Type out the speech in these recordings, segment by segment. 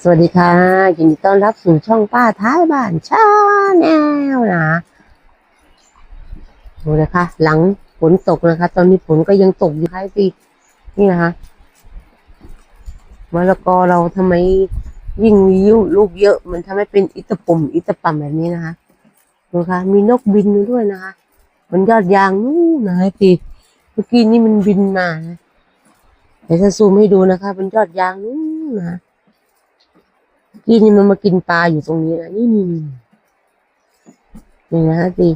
สวัสดีค่ะยินดีต้อนรับสู่ช่องป้าท้ายบ้านชาแนลนะดูนะคะ หลังฝนตกนะคะ ตอนนี้ฝนก็ยังตกอยู่ท้ายปีนี่นะคะมะละกอเราทำไมยิ่งมีลูกเยอะ มันทำให้เป็นอิตปุ่มอิตปั่มแบบนี้นะคะดูค่ะมีนกบินด้วยนะคะบนยอดยางนู่นนะปีเมื่อกี้นี่มันบินมานะเดี๋ยวจะซูมให้ดูนะคะบนยอดยางนู่นนะ กี้นี่มันมากินปลาอยู่ตรงนี้นะนี่นี่นี่นี่นะฮะสิ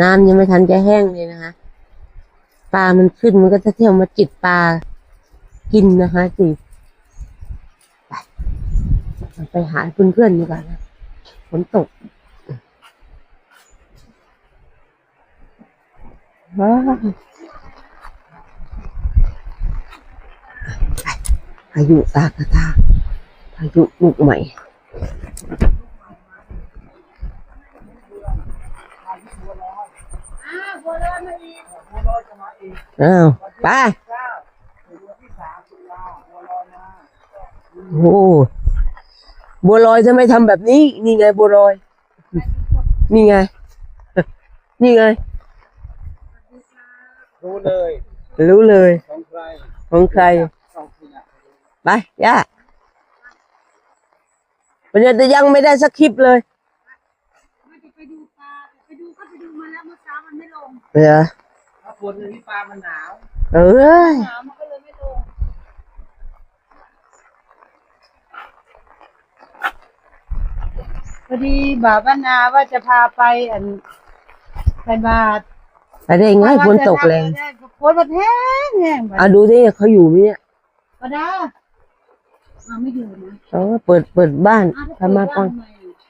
น้ำยังไม่ทันจะแห้งเลยนะคะปลามันขึ้นมันก็จะเที่ยวมาจิกปลากินนะคะสิไปไปหาเพื่อนๆดีกว่านะฝนตกว้าวพายุตากระตาพายุลูกใหม่ อ้าวไปโอ้บัวลอยทำไมทำแบบนี้ นี่ไงบัวลอย นี่ไง นี่ไง รู้เลย รู้เลย ของใคร ของใครของคุณอะ ไปย่าวันนี้จะยังไม่ได้สักคลิปเลยว่าจะไปดูปลาแต่ไปดูก็ไปดูมาแล้วเมื่อเช้ามันไม่ลงเหรอถ้าฝนในที่ปลามันหนาวเอ้ยหนาวมันก็เลยไม่ลงพอดีบ่าวบ้านนาว่าจะพาไปอันไปบาทไปได้ไงฝนตกแรงฝนมันแห้งแห้งอะดูดิเขาอยู่ไหมเนี่ยปะดา อ้าวไม่อยู่นะเออเปิดเปิดบ้านอ้าวทำมาก่อนทำไม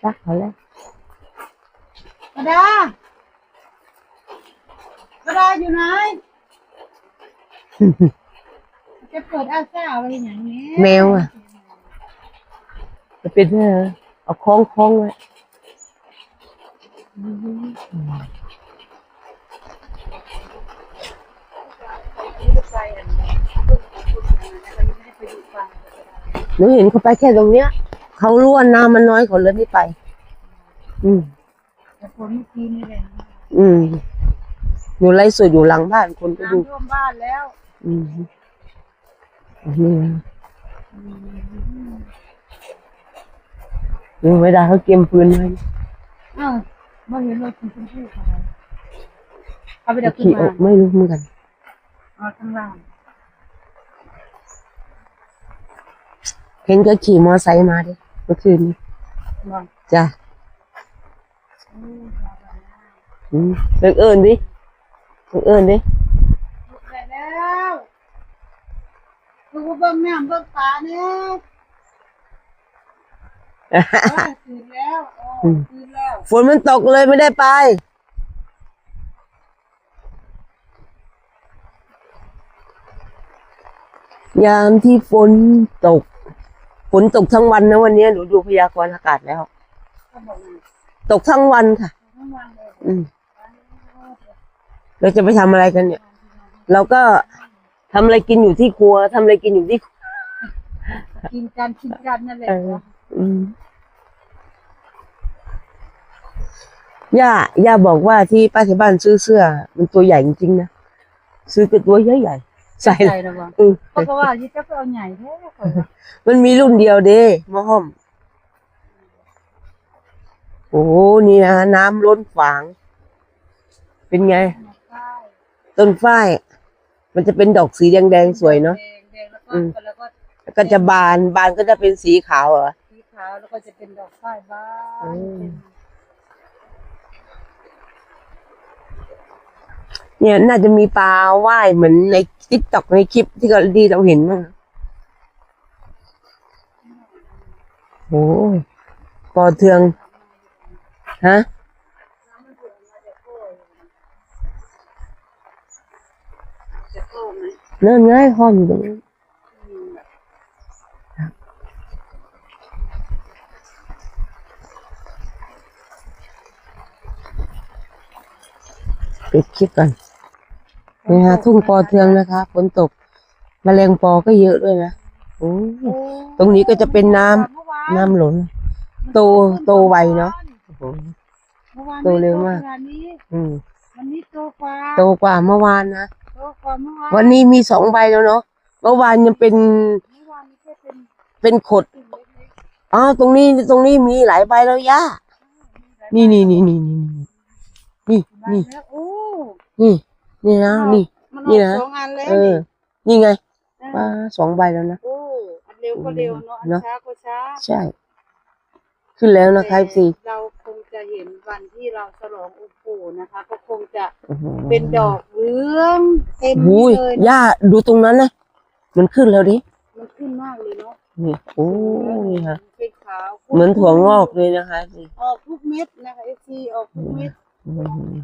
รักเขาแล้วปะดาปะดาอยู่ไหน จะเปิดอาซ่าอะไรอย่างนี้แมวอะจะเป็นเออเอาคล้องคล้องไว้ หนูเห็นเขาไปแค่ตรงเนี้ยเขาล้วนน้ำมันน้อยเขาเลยไม่ไป อืมแต่ฝนเมื่อกี้นี่แหละอืมหนูไล่สวยอยู่หลังบ้านคนก็ดูน้ำท่วมบ้านแล้วอืมอันนี่นะดูเวลาเขาเกมปืนไว้อ้าวเมื่อเห็นรถคุณชมพู่เขาเอาไปดับขึ้นขี่มาออกไม่รู้เหมือนกัน เอาข้างล่าง เห็นก็ขี่มอไซค์มาดิเมื่อคืนนี้ลองจ้ะอืมเลิกเอิญดิเลิกเอิญดิลุกได้แล้วดูเบิ้งน้ำเบิ้งปลาเนี่ยเออตื่นแล้วโอ้ตื่นแล้วฝนมันตกเลยไม่ได้ไป ยามที่ฝนตก ฝนตกทั้งวันนะวันนี้หนูดูพยากรณ์อากาศแล้วเขาบอกว่าตกทั้งวันค่ะทั้งวันเลยอืมเราจะไปทำอะไรกันเนี่ย เราก็ทำอะไรกินอยู่ที่ครัวทำอะไรกินอยู่ที่ครัวกินกันกินกันนั่นแหละเอออืมย่าย่าบอกว่าที่ป้าที่บ้านซื้อเสื้อ มันตัวใหญ่จริงๆนะ ซื้อเป็นตัวใหญ่ๆ ใส่ใจระวังอืมเพราะก็ว่ายี่เจ้าก็เอาใหญ่แท้ข่อยว่ามันมีรุ่นเดียวเด้มะฮ่อมโอ้โหนี่นะน้ำล้นฝาง เป็นไง ใช่ต้นฝ้าย มันจะเป็นดอกสีแดงๆสวยเนาะ แดงแดงแล้วก็อืม แล้วก็แล้วก็จะบานบานก็จะเป็นสีขาวเหรอ สีขาวแล้วก็จะเป็นดอกฝ้ายบ้าอืนมเนี่ เนี่ยน่าจะมีปลาว่ายเหมือนในติ๊กต็อกในคลิปที่เราที่เราเห็นมั้งโอ้ปอเทือง ฮะ เลื่อนง่ายห้องอยู่ตรงนี้ปิดคลิปก่อ นนี่ฮะทุ่งปอเทืองนะคะฝนตกแมลงปอก็เยอะด้วยนะแโอ้โอ้ตรงนี้ก็จะเป็นน้ำเมื่อวานน้ำหล่นโตโตไวเนาะโอ้โหเมื่อวานโตเร็วมากไโตขนดนี้อืมวันนี้โตกว่าโตกว่าเมื่อวานนะโตกว่าเมื่อวานวันนี้มีสองใบแล้วเนาะเมื่อวานยังเป็นเมื่อวานนี้แค่เป็นเป็นขดสิ่งเล็กอ๋อตรงนี้ตรงนี้มีหลายใบแล้วย่าๆนี่นี่นี่นี่นี่นี่ได้นี่แล้วโอ้นี่ นี่นะนี่ มันนี่ออกนะสองอันแล้วเออ นี่นี่ไงเออป้าสองใบแล้วนะ โอ้อันเร็วก็เร็วเนาะอันเนอะ ช้าก็ช้าใช่ ขึ้นแล้วนะคะสิเราคงจะเห็นวันที่เราฉลององค์ปู่นะคะ ก็คงจะอื้อหือเป็นดอกเหลืองเต็มหูยเลยย่าดูตรงนั้นนะมันขึ้นแล้วดิมันขึ้นมากเลยเนาะนี่โอ้นี่ค่ะเป็นขาวเหมือนถั่วงอกเลยนะคะสิออกทุกเม็ดนะคะเอซีออกทุกเม็ดอื้อหือ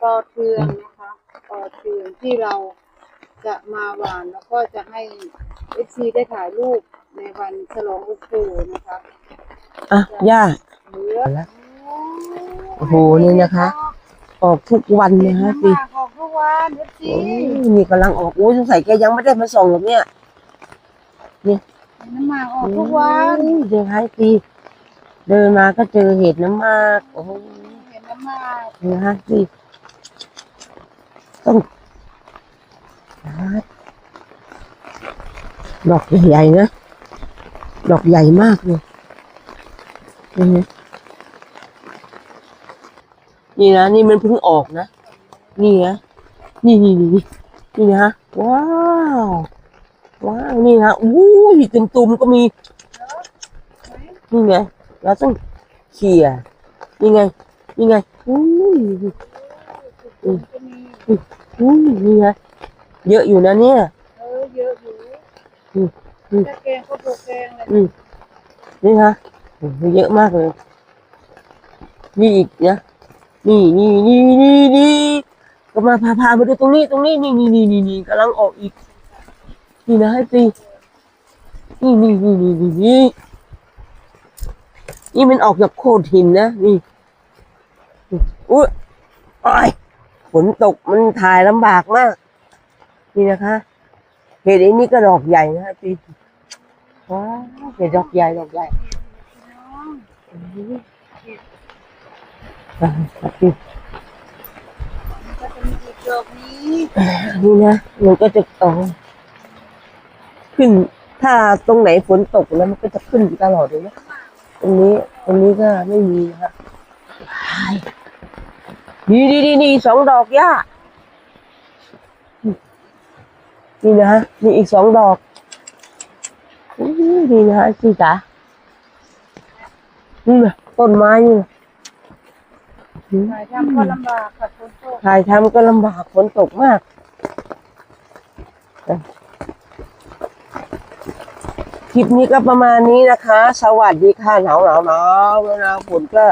ปอเทืองนะคะ ปอเทืองที่เราจะมาหวานแล้วก็จะให้เอซีได้ถ่ายรูปในวันฉลององค์ปู่นะคะอะย่าเหลือแล้วโอ้โหนี่นะคะ ออกทุกวันเห็นนะคะน้ำหสิมากออกทุกวันเอซีโอ้ยนี่กำลังออกโอ้ยสงสัยแกยังไม่ได้มาส่งหรอกเนี่ยน้ำหมากออกทุกวันโอ้ยเดี๋ยวให้สิเดินมาก็เจอเห็ดน้ำมากโอ้ยเห็นน้ำหมากนี่นะคะสิ ต้องดอกใหญ่ๆนะ ดอกใหญ่มากเลยนี่นะนี่นะนี่มันเพิ่งออกนะ นี่นะนี่นี่นี่นี่นี่นะว้าวว้าวนี่นะอู้ยตุ่มก็มี นี่ไงเราต้องเขี่ยนี่ไงนี่ไงอู้ย อืมก็มีอู้ยนี่ไงเยอะอยู่นะเนี่ย เออเยอะอยู่อืมอืม ถ้าแกงก็ปลูกแกงเลยอืมนี่นะโอ้โหเยอะมากเลย นี่อีกนะนี่นี่นี่นี่นี่ก็มาพาพามาดูตรงนี้ตรงนี้นี่นี่นี่นี่นี่กำลังออกอีก นี่นะให้ตีนี่นี่นี่นี่นี่นี่นี่มันออกจากโขดหินนะนี่อุ้ยอ้อย ฝนตกมันถ่ายลำบากมาก นี่นะคะเห็ดอ้นี่ก็ดอกใหญ่นะฮะตีว้าเห็ดดอกใหญ่ดอกใหญ่นี่นะมันก็จะโอ้ขึ้น ถ้าตรงไหนฝนตกแล้วมันก็จะขึ้นตลอดเลยนะตรงนี้ตรงนี้ก็ไม่มีนะครับ นี่นี่นี่นี่สองดอกย่านี่นะฮะนี่อีกสองดอกอู้นี่นะฮะสิจ๋านี่นะต้นไม้นี่นะอืมถ่ายทำก็ลำบากค่ะฝนตกถ่ายทำก็ลำบากฝนตกมาก คลิปนี้ก็ประมาณนี้นะคะ สวัสดีค่ะหนาวหนาวหนาวเวลาฝนก็